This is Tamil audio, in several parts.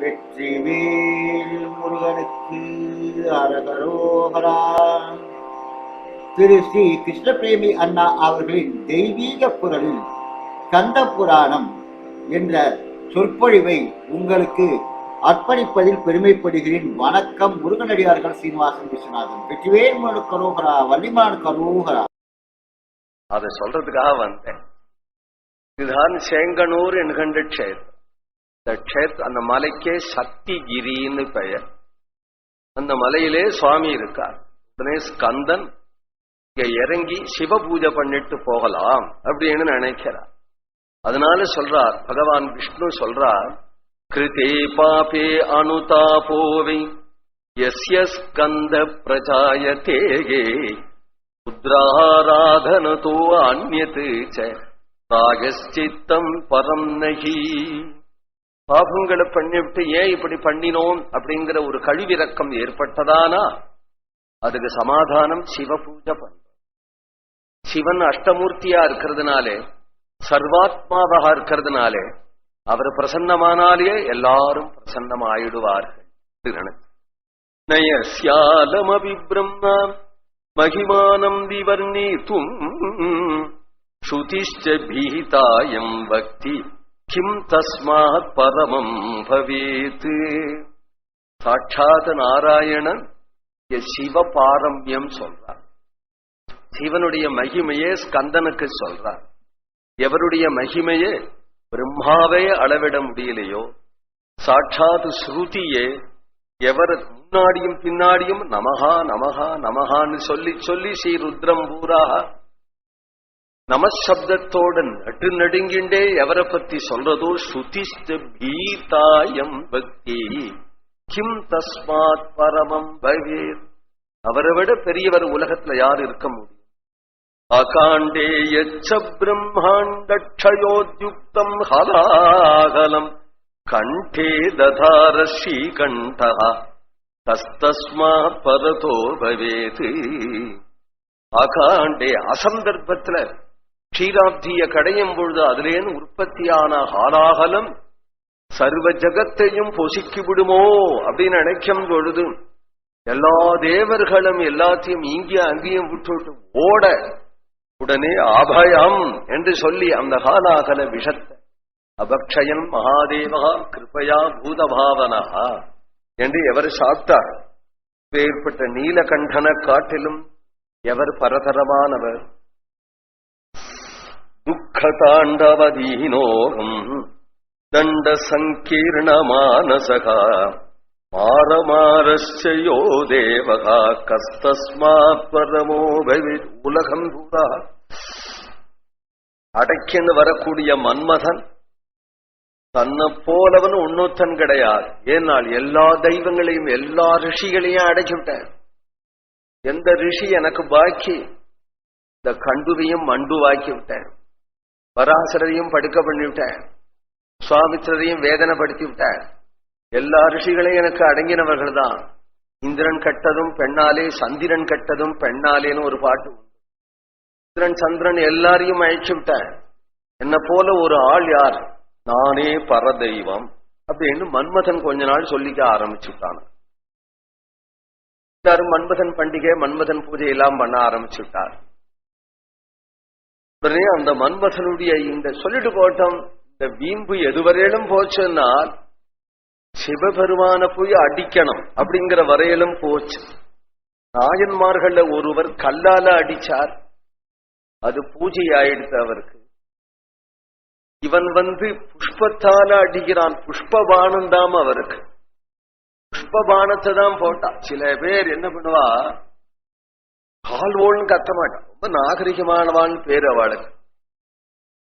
வெற்றிவேல் முருகனுக்கு அரகரோகரா. திரு ஸ்ரீ கிருஷ்ணபிரேமி அண்ணா அவர்களின் தெய்வீக குரலில் கந்த புராணம் என்ற சொற்பொழிவை உங்களுக்கு அர்ப்பணிப்பதில் பெருமைப்படுகிறேன். வணக்கம் முருகனடியார்கள் சீனிவாசன் விஸ்வநாதன். வெற்றிவேல் முருகனு கரோகரா வள்ளிமான் கரோகரா. அதை சொல்றதுக்காக வந்தேன். இதுதான் சேங்கனூர் என்கின்ற க்ஷேத்திரம் இந்த க்ஷேத்திரம் அந்த மலைக்கே சக்திகிரின்னு பெயர். அந்த மலையிலே சுவாமி இருக்கார். உடனே ஸ்கந்தன் இங்க இறங்கி சிவ பூஜை பண்ணிட்டு போகலாம் அப்படின்னு நினைக்கிறார். அதனால சொல்றார் பகவான் விஷ்ணு சொல்றார் கிருதே பாபே அனுதாபோவை எஸ்ய ஸ்கந்த பிரஜாயதேகே புத்திராராதனதோ அந்நது ச ராகச்சித்தம் பரம் நகி. பாபங்களை பண்ணிவிட்டு ஏன் இப்படி பண்ணினோம் அப்படிங்கிற ஒரு கழிவிறக்கம் ஏற்பட்டதானா? அதுக்கு சமாதானம் சிவ பூஜை பண்ற சிவன் அஷ்டமூர்த்தியா இருக்கிறதுனாலே சர்வாத்மாவாக இருக்கிறதுனாலே அவர் பிரசன்னமானாலே எல்லாரும் பிரசன்னமாயிடுவார்கள். நயசியாலமபி பிரம்மா மகிமானம் விவர்ணீத்தும் ஸ்ருதிஷ்ட பீதாயம் பக்தி கிம் தஸ்மாத் பரமம் பவேத் சாட்சாத் நாராயணன் சிவ பாரம்யம் சொல்றார். சிவனுடைய மகிமையே ஸ்கந்தனுக்கு சொல்றார். எவருடைய மகிமையே பிரம்மாவே அளவிட முடியலையோ சாட்சாத் ஸ்ருதியே எவர் முன்னாடியும் பின்னாடியும் நமகா நமகா நமகான்னு சொல்லி சொல்லி ஸ்ரீ ருத்ரம் பூராக நமசப்தத்தோடன் நட்டு நடுங்கிண்டே எவரை பத்தி சொல்றதோ ஸ்ருதிஸ்து கீதாயம் பக்தி. கிம் தஸ்மாத் பரமம் பவேத் அவரை விட பெரியவர் உலகத்துல யார் இருக்க முடியும்? அகாண்டே யச்ச பிரம்மாண்டக்ஷயோத்யுக்தம் ஹலாகலம் கண்டே ததார ஸ்ரீகண்டா தஸ்தஸ்மா பரதோ பவேது. அகாண்டே அசந்தர்ப்பத்துல க்ஷீராப்திய கடையும் பொழுது அதிலேன்னு உற்பத்தியான ஹாலாகலம் சர்வ ஜகத்தையும் பொசுக்கி விடுமோ அப்படின்னு நினைக்கும் பொழுது எல்லா தேவர்களும் எல்லாத்தையும் இங்கேயும் அங்கேயும் விட்டுவிட்டு ஓட உடனே அபயம் என்று சொல்லி அந்த ஹாலாகல விஷத்தை அபக்ஷயன் மகாதேவா கிருபையா பூதபாவனஹா என்று எவர் சாப்பிட்டார். ஏற்பட்ட நீலகண்டன காட்டிலும் எவர் பரதரமானவர் துக்கதாண்டவதீனோகம் தண்ட சங்கீர்ண மானசகா மாரமாரஸ்யோ தேவகா கஸ்தஸ்மாத் பரமோ உலகம் பூரா அடைக்கின்னு வரக்கூடிய மன்மதன்। தன்னை போலவன் ஒன்னொத்தன் கிடையாது। ஏனால் எல்லா தெய்வங்களையும் எல்லா ரிஷிகளையும் அடைச்சுட்டேன் எந்த ரிஷி எனக்கு பாக்கி? இந்த கண்டுவையும் மண்டுவாக்கி விட்டேன் பராசரையும் படுக்க பண்ணிவிட்டேன். சுவாமித்திரரையும் வேதனைப்படுத்தி விட்டேன். எல்லா ரிஷிகளையும் எனக்கு அடங்கினவர்கள் தான் இந்திரன் கட்டதும் பெண்ணாலே சந்திரன் கட்டதும் பெண்ணாலேன்னு ஒரு பாட்டு இந்திரன் சந்திரன் எல்லாரையும் அழைச்சு விட்டேன். என்ன போல ஒரு ஆள் யார்? நானே பரதெய்வம் அப்படின்னு மன்மதன் கொஞ்ச நாள் சொல்லிக்க ஆரம்பிச்சுட்டான். எல்லாரும் மன்மதன் பண்டிகை மன்மதன் பூஜை எல்லாம் பண்ண ஆரம்பிச்சுட்டார். உடனே அந்த மன்மதனுடைய இந்த சொல்லிட்டு போட்டோம் இந்த வீம்பு எதுவரையிலும் போச்சுன்னா சிவபெருமான போய் அடிக்கணும் அப்படிங்கிற வரையிலும் போச்சு. நாயன்மார்கள்ல ஒருவர் கல்லால அடிச்சார். அது பூஜை ஆயிடுத்து அவருக்கு. இவன் வந்து புஷ்பத்தால அடிக்கிறான். புஷ்பபானம் தான் அவருக்கு. புஷ்பபானத்தை தான் போட்டான். சில பேர் என்ன பண்ணுவா? ஆள்வோன்னு கத்த மாட்டான். ரொம்ப நாகரிகமானவான்னு பேர் அவளுக்கு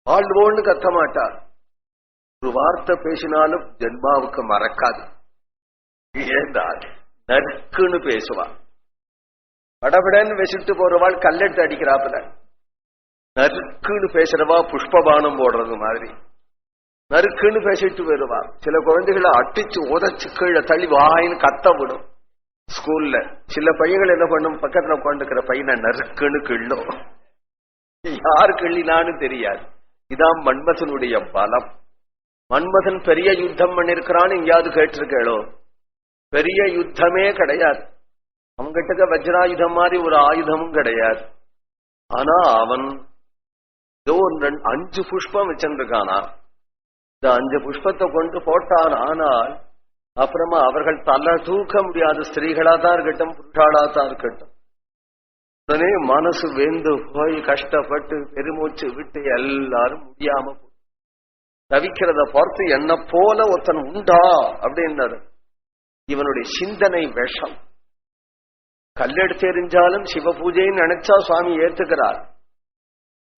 ஆள்வோன்னு கத்த மாட்டார் ஒரு வார்த்தை பேசினாலும் ஜென்மாவுக்கு மறக்காது ஏந்தால் நறுக்குன்னு பேசுவா படபடன்னு வச்சுட்டு போறவாள் கல்லெடுத்து அடிக்கிறாப்புல நறுக்குன்னு பேசுறவா புஷ்பபானம் போடுறது மாதிரி நறுக்குன்னு பேசிட்டு வருவா சில குழந்தைகளை அட்டிச்சு உதச்சு கீழே தள்ளி வாயின்னு கத்த விடும் ஸ்கூல்ல. சில பையன்கள் என்ன பண்ணும்? பக்கத்துல உட்காந்துக்கிற பையனை நறுக்குன்னு கிள்ளும். யார் கிள்ளினான்னு தெரியாது. இதான் மன்மசனுடைய பலம். மன்மதன் பெரிய யுத்தம் பண்ணிருக்கிறான்னு எங்கேயாவது கேட்டிருக்கேளோ? பெரிய யுத்தமே கிடையாது. அவங்கிட்ட வஜ்ராயுதம் மாதிரி ஒரு ஆயுதமும் கிடையாது. ஆனா அவன் ஏதோ அஞ்சு புஷ்பம் வச்சிருக்கானா இந்த அஞ்சு புஷ்பத்தை கொண்டு போட்டான். ஆனால் அப்புறமா அவர்கள் தலை தூக்க முடியாத ஸ்திரீகளா தான் இருக்கட்டும் புருஷாளா தான் இருக்கட்டும். உடனே மனசு வெந்து போய் கஷ்டப்பட்டு பெருமூச்சு விட்டு எல்லாரும் முடியாம தவிக்கிறத பார்த்து என்ன போல ஒருத்தன் உண்டா அப்படின்னாரு. இவனுடைய சிந்தனை விஷம். கல்லெடுத்து எறிஞ்சாலும் சிவ பூஜைன்னு நினைச்சா சுவாமி ஏத்துக்கிறார்.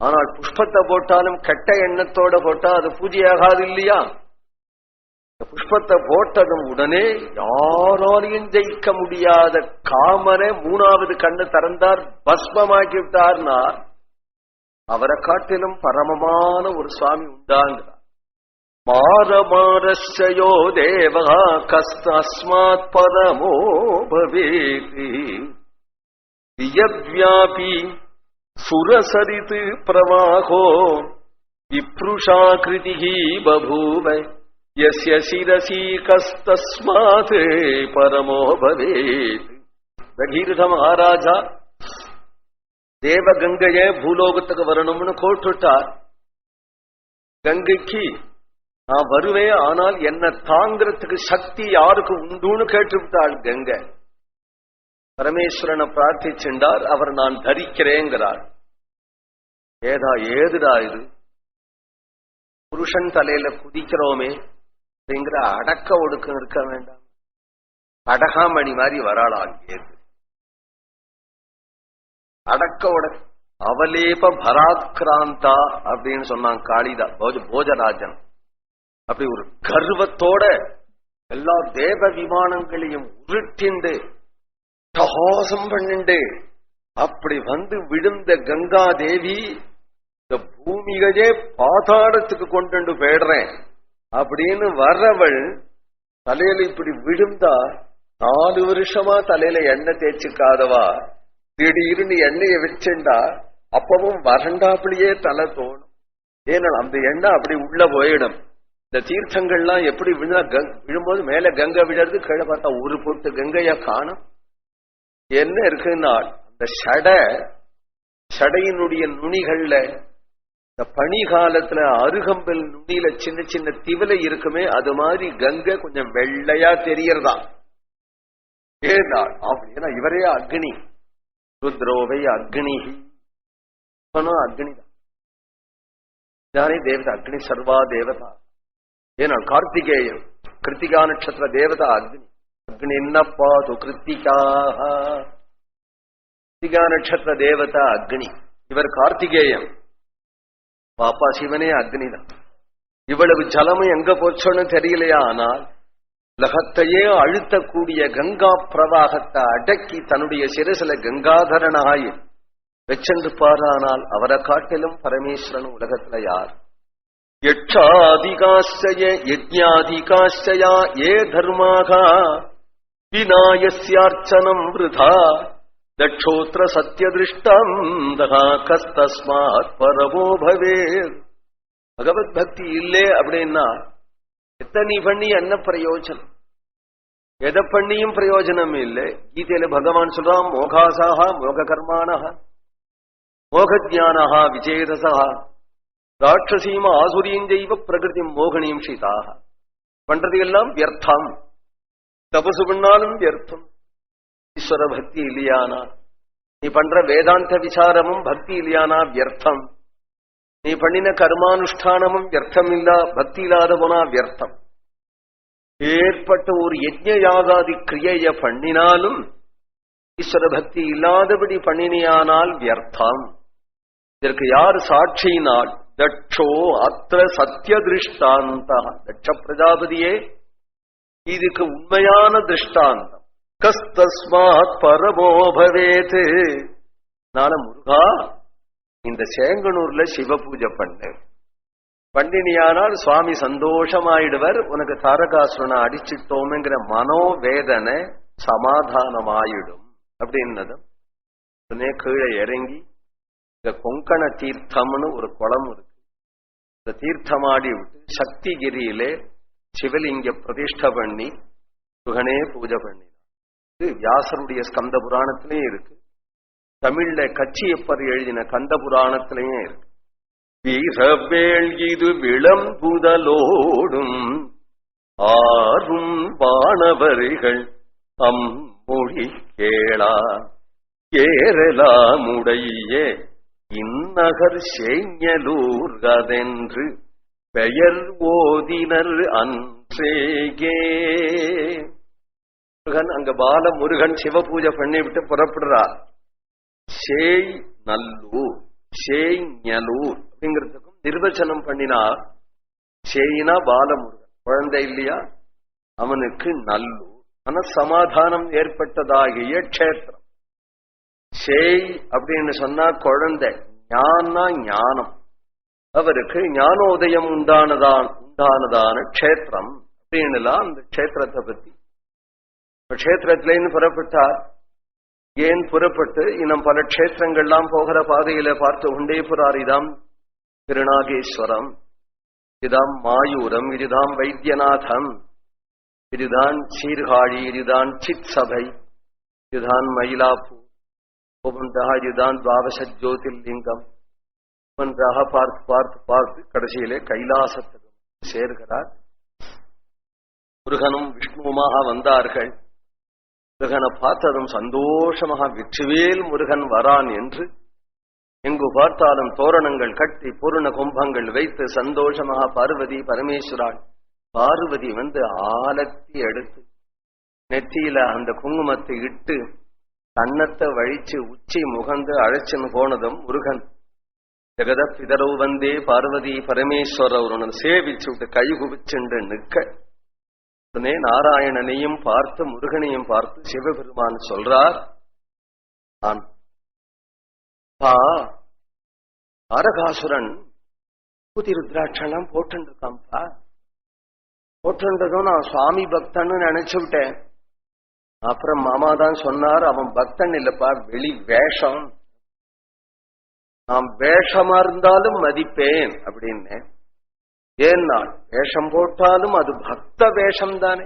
ஆனால் புஷ்பத்தை போட்டாலும் கெட்ட எண்ணத்தோட போட்டா அது பூஜையாகாது இல்லையா? புஷ்பத்தை போட்டதும் உடனே யாராலையும் ஜெயிக்க முடியாத காமனை மூணாவது கண்ணு திறந்தார் பஸ்மமாக்கி விட்டார்னா அவரை காட்டிலும் பரமமான ஒரு சுவாமி உண்டாங்கிறார் மாரமாரஸ்யோ தேவா கஸ்தஸ்மாத் பரமோ பவேதி. வியவ்யாபி சுரசரித் பிரவாகோ விப்ருஷாகிருதி பபூவ. யஸ்ய சிரசி கஸ்தஸ்மாத் பரமோ பவேத் பகீரத மகாராஜா தேவகங்கைய பூலோகத்துக்கு வரணும்னு கோட்டுட்டார் கங்கைக்கு நான் வருவேன் ஆனால் என்ன தாங்கிறதுக்கு சக்தி யாருக்கு உண்டுன்னு கேட்டுவிட்டாள் கங்கை பரமேஸ்வரனை பிரார்த்திச்சென்றார் அவர் நான் தரிக்கிறேங்கிறார் ஏதா ஏதுடா இது புருஷன் தலையில குதிக்கிறோமே அப்படிங்கிற அடக்க ஒடுக்கம் இருக்க வேண்டாம். அடகாமணி மாதிரி வராளா அங்கே அடக்க ஒடக்க அவலேப பராக்கிராந்தா அப்படின்னு சொன்னான் காளிதா போஜ போஜராஜன். அப்படி ஒரு கர்வத்தோட எல்லா தேவ விமானங்களையும் உருட்டிண்டு சகோசம் பண்ணிண்டு அப்படி வந்து விழுந்த கங்கா தேவி இந்த பூமிகையே பாதாளத்துக்கு கொண்டு போயிடுறேன். அப்படின்னு வர்றவள் தலையில இப்படி விழுந்தா நாலு வருஷமா தலையில எண்ணெய் தேய்ச்சிக்காதவா திடீர்னு எண்ணெயை வச்சுண்டா அப்பவும் வறண்டாப்புலயே தலை தோணும். ஏன்னா அந்த எண்ணெய் அப்படி உள்ள போயிடும். இந்த தீர்த்தங்கள்லாம் எப்படி விழுந்தா கங்- விழும்போது மேல கங்கை விழுறது கீழே பார்த்தா ஒரு பொட்டு கங்கைய காணும். என்ன இருக்குன்னா அந்த சடை சடையினுடைய நுனிகள்ல இந்த பனி காலத்துல அருகம்பல் நுனியில சின்ன சின்ன திவலை இருக்குமே அது மாதிரி கங்கை கொஞ்சம் வெள்ளையா தெரியறதா? ஏன்னா இவரே அக்னி. ருத்ரோவை அக்னி. அக்னி தான். யாரே தேவதா அக்னி சர்வா தேவதா. ஏன்னா கார்த்திகேயம் கிருத்திகா நட்சத்திர தேவதா அக்னி. அக்னி பாது கிருத்திகா கிருத்திகா நட்சத்திர தேவதா அக்னி. இவர் கார்த்திகேயம் பாப்பா சிவனே அக்னிதான் இவ்வளவு ஜலமும் எங்க போச்சோன்னு தெரியலையா? ஆனால் உலகத்தையே அழுத்தக்கூடிய கங்கா பிரவாகத்தை அடக்கி தன்னுடைய சிரசில கங்காதரனாய் வெச்சென்று பாரானால் அவரை காட்டிலும் பரமேஸ்வரன் உலகத்துல யார்? யட்சாதிகாஸ்ய யஜ்ஞாதிகாஸ்யா ஏ தர்மாக விநாயசியார்ச்சனம் விருதா தட்சோத்திர சத்தியதிருஷ்டம் தகாக்கஸ்தஸ்மாத் பரமோ பவே பகவத் பக்தி இல்லே அப்படின்னா எத்தனை பண்ணி என்ன பிரயோஜனம்? எதை பண்ணியும் பிரயோஜனம் இல்லை. கீதையில பகவான் சொல்றான் மோகாசாக மோக கர்மானஹ மோகஜானஹா விஜேதசா ராட்சசீம ஆசுரியும் தெய்வ பிரகிருதி மோகனியும் சீதாக பண்றது எல்லாம் வியர்த்தம். தபசு பண்ணாலும் வியர்த்தம். ஈஸ்வர பக்தி இல்லையானா? நீ பண்ற வேதாந்த விசாரமும் பக்தி இல்லையானா? வியர்த்தம். நீ பண்ணின கர்மானுஷ்டானமும் வியர்த்தம் இல்ல பக்தி இல்லாத போனா வியர்த்தம். ஏற்பட்ட ஒரு யஜ்ய யாகாதி கிரியைய பண்ணினாலும் ஈஸ்வர பக்தி இல்லாதபடி பண்ணினியானால் வியர்த்தம். இதற்கு யார் சாட்சியினால்? தட்சோ அத்த சத்திய திருஷ்டாந்த தட்ச பிரஜாபதியே இதுக்கு உண்மையான திருஷ்டாந்தம். கஸ்தஸ்மாத் பரமோ பவேத். நாள முருகா இந்த சேங்கனூர்ல சிவ பூஜை பண்ணு. பண்ணினியானால் சுவாமி சந்தோஷமாயிடுவர். உனக்கு தாரகாசுரனை அடிச்சிட்டோம்ங்கிற மனோவேதனை சமாதானமாயிடும். அப்படின்னதும் உடனே கீழே இறங்கி இந்த கொங்கண தீர்த்தம்னு ஒரு குளம் இருக்கு. இந்த தீர்த்தமாடி விட்டு சக்திகிரியிலே சிவலிங்க பிரதிஷ்டை பண்ணி சுகனே பூஜை பண்ணி. வியாசருடைய ஸ்கந்த புராணத்திலேயே இருக்கு. தமிழ்ல கச்சியப்பர் எழுதின கந்த புராணத்திலேயே இருக்கு. வீரவேள் இது விளம்புதலோடும் ஆறும் வானவர்கள் தம் மொழி கேளா. ஏறலாமுடைய இந்நகர் செய்யலூர்கதென்று பெயர் ஓதினர் அன்றேகே. முருகன் அங்க பால முருகன் சிவ பூஜை பண்ணி விட்டு புறப்படுறார் சேய் நல்லூர் சேய் ஞலூர் அப்படிங்கிறதுக்கும் நிர்வச்சனம் பண்ணினா சேயினா பாலமுருகன் குழந்தை இல்லையா? அவனுக்கு நல்லூர். மனசமாதானம் ஏற்பட்டதாகிய க்ஷேத்திரம். சேய் அப்படின்னு சொன்னா குழந்தை ஞானா ஞானம். அவருக்கு ஞானோதயம் உண்டானதான் உண்டானதான க்ஷேத்திரம். அப்படின்னுலாம் அந்த க்ஷேத்திரத்தை பத்தி க்ஷேத்திரத்திலேருந்து புறப்பட்டார். ஏன் புறப்பட்டு? இன்னும் பல க்ஷேத்திரங்கள்லாம் போகிற பாதையில பார்த்து கொண்டே புறார் இதாம் திருநாகேஸ்வரம். இதுதான் மாயூரம் இதுதான் வைத்தியநாதம். இதுதான் சீர்காழி இதுதான் சித் சபை இதுதான் மயிலாப்பூர். ஒவ்வொன்றாக இதுதான் துவாதச ஜோதிர்லிங்கம் ஒவ்வொன்றாக பார்த்து பார்த்து பார்த்து கடைசியிலே கைலாசத்துக்கு சேர்கிறார். முருகனும் விஷ்ணுவுமாக வந்தார்கள். முருகனை பார்த்ததும் சந்தோஷமாக வெற்றிவேல் முருகன் வரான் என்று. எங்கு பார்த்தாலும் தோரணங்கள் கட்டி பூர்ண கும்பங்கள் வைத்து சந்தோஷமாக பார்வதி பரமேஸ்வராள் பார்வதி வந்து ஆலத்தி எடுத்து நெற்றியில அந்த குங்குமத்தை இட்டு தன்னத்தை வழிச்சு உச்சி முகந்து அழைச்சுன்னு போனதும் முருகன் ஜெகத பிதரவு வந்தே பார்வதி பரமேஸ்வரர் சேவிச்சு விட்டு கை குவிச்சுண்டு நிற்க. உடனே நாராயணனையும் பார்த்து முருகனையும் பார்த்து சிவபெருமான் சொல்றார் நான் பா அரகாசுரன் பூதி ருத்ராட்செல்லாம் போட்டுருக்கான்ப்பா போட்டுன்றதும் நான் சுவாமி பக்தன்னு நினைச்சு விட்டேன். அப்புறம் மாமா தான் சொன்னார் அவன் பக்தன் இல்லப்பா வெளி வேஷம். நான் வேஷமா இருந்தாலும் மதிப்பேன் அப்படின்னு ஏன்னா வேஷம் போட்டாலும் அது பக்த வேஷம் தானே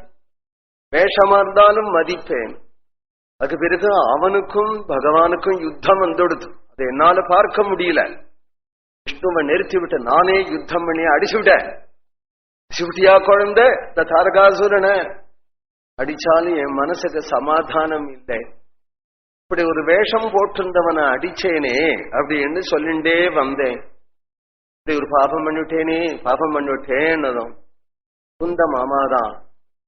வேஷமா இருந்தாலும் மதிப்பேன். அது பிறகு அவனுக்கும் பகவானுக்கும் யுத்தம் வந்துடுது. அதை என்னால பார்க்க முடியல. விஷ்ணுவை நிறுத்தி விட்டு நானே யுத்தம் பண்ணி அடிச்சுவிட்டேன். சிவட்டியா குழந்த இந்த தாரகாசுரனை. அடிச்சாலும் என் மனசுக்கு சமாதானம் இல்லை. இப்படி ஒரு வேஷம் போட்டிருந்தவனை அடிச்சேனே அப்படின்னு சொல்லிண்டே வந்தேன். இப்படி ஒரு பாபம் பண்ணிவிட்டேனே பாபம் பண்ணிவிட்டேன்னதும் குந்த மாமாதான்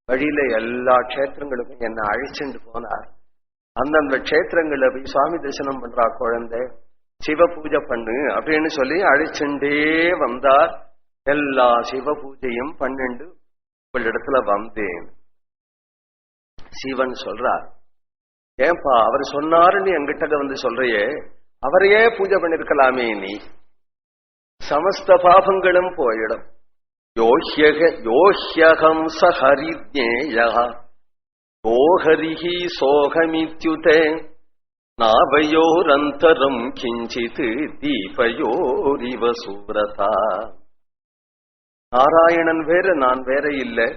வழியில எல்லா க்ஷேத்திரங்களுக்கும் என்ன அழைச்சிட்டு போனார். அந்தந்த க்ஷேத்திரங்கள்ல போய் சுவாமி தரிசனம் பண்றா குழந்தை சிவ பூஜை பண்ணு அப்படின்னு சொல்லி அழைச்சுண்டே வந்தார். எல்லா சிவ பூஜையும் பன்னெண்டு இடத்துல வந்தேன். சிவன் சொல்றார் ஏன்பா அவர் சொன்னாருன்னு என்கிட்ட வந்து சொல்றையே? அவரையே பூஜை பண்ணிருக்கலாமே நீ. சமஸ்த பாபங்களும் போயிடும் யோஹ்யக யோஹ்யகம் சஹரிஜேய ஓஹரிஹி சோகமித்யுதே நாவையோரந்தரம் கிஞ்சித் தீபயோரிவ சூரதா நாராயணன் வேற நான் வேற இல்லை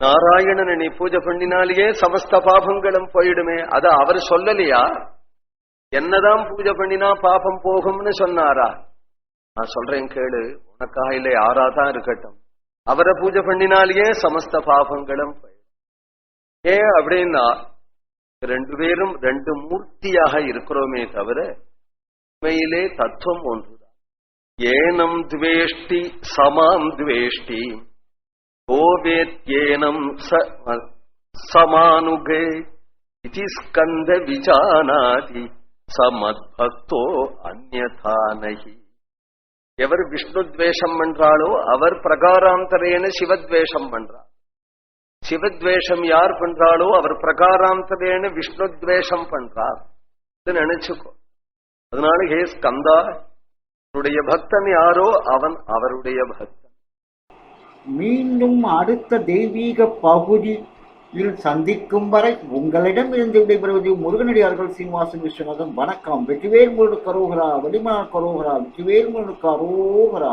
நாராயணன் நீ பூஜை பண்ணினாலேயே சமஸ்த பாபங்களும் போயிடுமே அத அவர் சொல்லலையா என்னதான் பூஜை பண்ணினா பாபம் போகும்னு சொன்னாரா நான் சொல்றேன் கேளு. உனக்காக இல்லை யாராதான் இருக்கட்டும். அவரை பூஜை பண்ணினாலேயே சமஸ்த பாபங்களும் ஏன் அப்படின்னா ரெண்டு பேரும் ரெண்டு மூர்த்தியாக இருக்கிறோமே தவிர உண்மையிலே தத்துவம் ஒன்றுதான். ஏனம் துவேஷ்டி சமாம் துவேஷ்டி. கோவேத்யேனம் சமானுகே. இது ஸ்கந்த விஜானாதி. சமத்பக்தோ அந்யதா நகி எவர் விஷ்ணு துவேஷம் பண்றாளோ அவர் பிரகாராந்தரேன சிவத்வேஷம் பண்றார். சிவத்வேஷம் யார் பண்றாளோ அவர் பிரகாராந்தரேன விஷ்ணு துவேஷம் பண்றார் நினைச்சுக்கோ. அதனால ஹே ஸ்கந்தா உன்னுடைய பக்தன் யாரோ அவன் அவருடைய பக்தன். மீண்டும் அடுத்த தெய்வீக இதில் சந்திக்கும் வரை உங்களிடம் இருந்து விடைபெறுவது முருகனடியார்கள் சீனிவாசன் விஸ்வநாதன். வணக்கம். வெற்றிவேல் முருகனுக்கு கரோகரா வடிமா கரோகரா வெற்றிவேல் முருகனுக்கு கரோகரா.